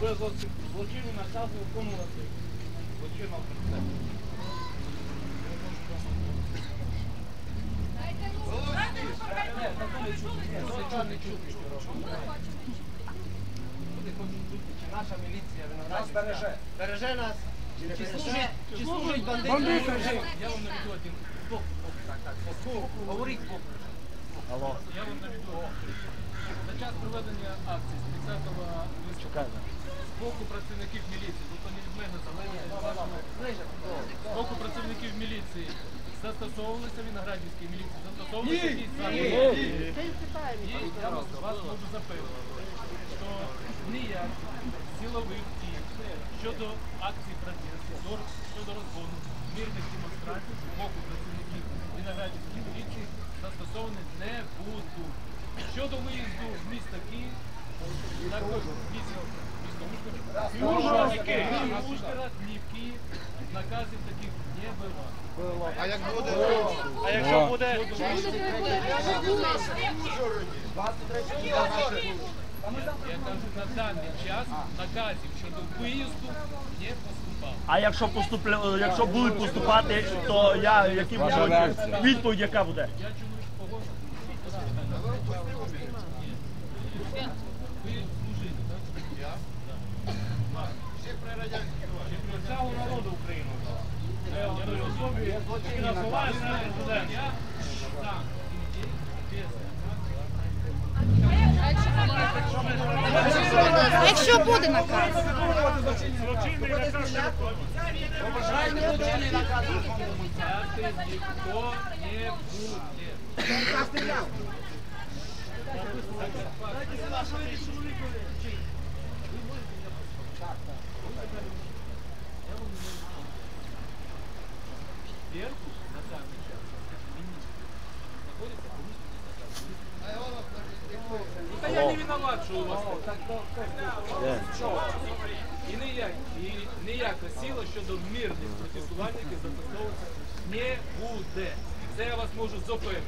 злочину наказу виконувати. Злочинного. Люди хочуть чути, чи наша міліція Нас береже. береже нас, чи служить, чи служить бандитам. Я вам наведу один так, так. Говоріть збоку. Алло. Я вам наведу. За час проведення акції з 30 листопада боку працівників міліції, тобто не від мене залежить, з боку працівників міліції. Застосовувалися виноградівській міліції, застосовувалися якісь заходи. І я вас, можу запевнити, що ніяк силових дій щодо акцій протесту, щодо розгону мирних демонстрацій з боку працівників виноградівської міліції застосовані не будуть. Щодо виїзду з міста Київ, також місто, Ужгород, наказів таких не було. А як буде? А якщо буде Я кажу, на даний час наказів щодо виїзду не поступало. А якщо поступля... якщо будуть поступати, то я які будуть відповідь, яка буде? Я чомусь погоджу. Ви служите, так? Я? Ще при радянській владі. Чи при цього народу України? Я в той особі, який називається президент. Я сам ідея, А якщо буде наказ? Взяти ніхто не буде. Сверху на данный час находится Та я не виноват, що у вас і ніяк, і ніяка сила щодо мирних протестувальників застосовуватися не буде. Це я вас можу запевнити.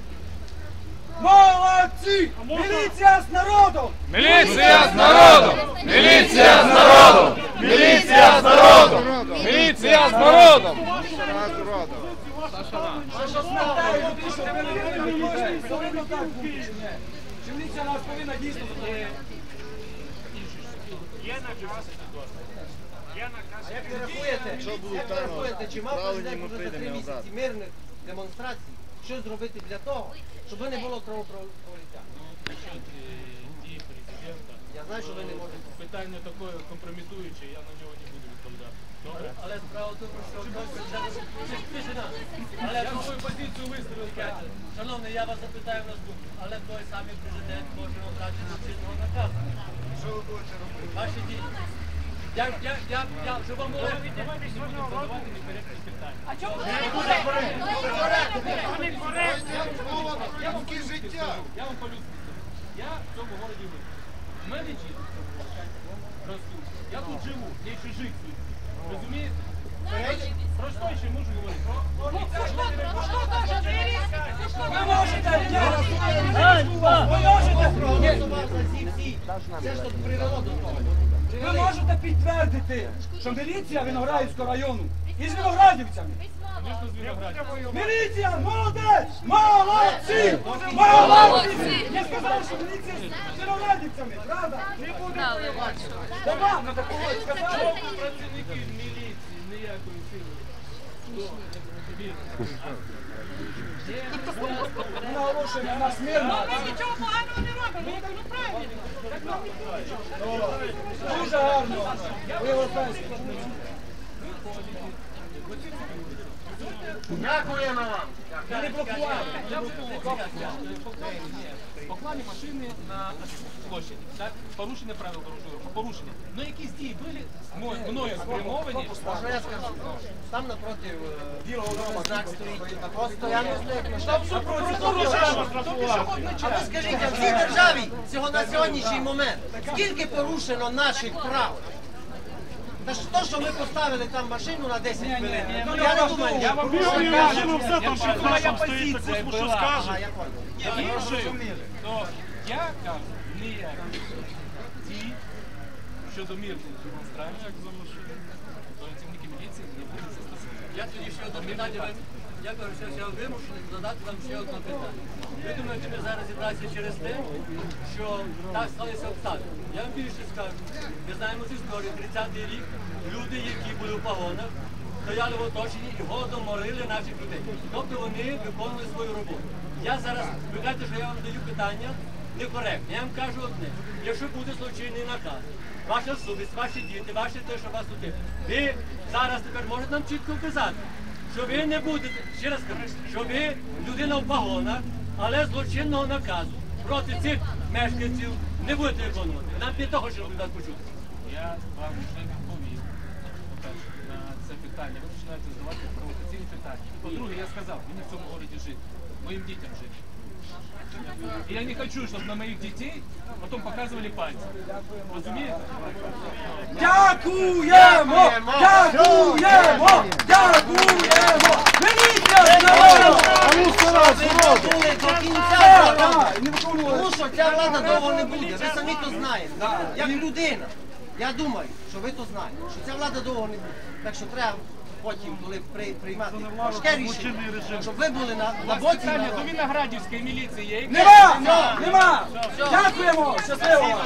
Молодці! Міліція з народом! Міліція з народом! Міліція з народом! Міліція з народом! Міліція з народом! Питаю людей, що ви не можете, повинно так бути чи ні? Міліція нас повинна дійсно? Є наказ. Є наказ. Як ви рахуєте, як ви рахуєте, чи мав президент уже за три місяці мирних демонстрацій що зробити для того, щоб не було кровопролиття? Насчет е, дій президента. Я знаю, що ви не можете. Питання таке компрометуюче, я на нього не буду відповідати. Добре? Але справа в тому, що Але я свою позицію виставив. скажу. Шановний, я вас запитаю наступне, але той самий президент може обрати до чинного наказу. Що ви будете робити? Ваші дії. Я, я, я, я, щоб вам було Давайте не будемо задавати некоректні питання. Мова про людське життя. Я вам по-людськи скажу. Я в цьому городі виріс. У мене діти ростуть. Я тут живу, я ще жив тут. Розумієте? Про що ще можу говорити? Про Ви можете, ви можете. Це ж тут привело до того. Ви можете підтвердити, що міліція Виноградівського району із виноградівцями. Міліція, молодець! Молодці! Молодці! Я сказав, що міліція з виноградівцями, правда? Не буде ну такого сказали. Працівників міліції ніякої сили. Наголошуємо на. Нічого поганого не робимо, ну правильно. Дуже гарно. Ви. Дякуємо вам. Я не блокував. Я Поклали машини на площаді. Так? Порушення правил дорожнього руху. Порушення. Ну якісь дії були мною, спрямовані. Можна я скажу? Там напроти е, білого дому знак стоїть. Постоянно стоїть машина. А ви скажіть, а в цій державі цього на сьогоднішній момент скільки порушено наших прав? Та ж то, що ми поставили там машину на 10 хвилин, я не думаю, я вам моя позиція що Ага, я понял. Іншою, то я кажу, ніяк ті, щодо мирних демонстрантів, то працівники міліції не будуть застосовувати. Я тоді ще одне питання. Кажу, що я вимушений задати вам ще одне питання. Ви думаєте, ми зараз зібралися через те, що так сталися обставини. Я вам більше скажу. Ми знаємо цю історію. 30-й рік люди, які були в погонах, стояли в оточенні і голодом морили наших людей. Тобто вони виконували свою роботу. Я зараз, ви кажете, що я вам даю питання некоректне. Я вам кажу одне. Якщо буде злочинний наказ, ваша совість, ваші діти, ваші те, що вас тут, є, ви зараз тепер можете нам чітко вказати, що ви не будете, ще раз кажу, що ви людина в погонах, але злочинного наказу проти цих мешканців не будете виконувати. Нам не того, що ви нас почути. Я вам вже відповів по-перше, на це питання. Ви починаєте задавати провокаційні питання. По-друге, я сказав, мені в цьому городі жити, моїм дітям жити. І я не хочу, щоб на моїх дітей потім показували пальці. Розумієте? Дякуємо! Дякуємо! Дякуємо! Міліція з народом! Ви були до кінця. Тому що ця влада довго не буде. Ви самі то знаєте. Як людина. Я думаю, що ви то знаєте, що ця влада довго не буде. Так що треба потім, коли приймати важке рішення, щоб ви були на, на боці до Виноградівської міліції є. Нема! Нема! Дякуємо! Щасливо!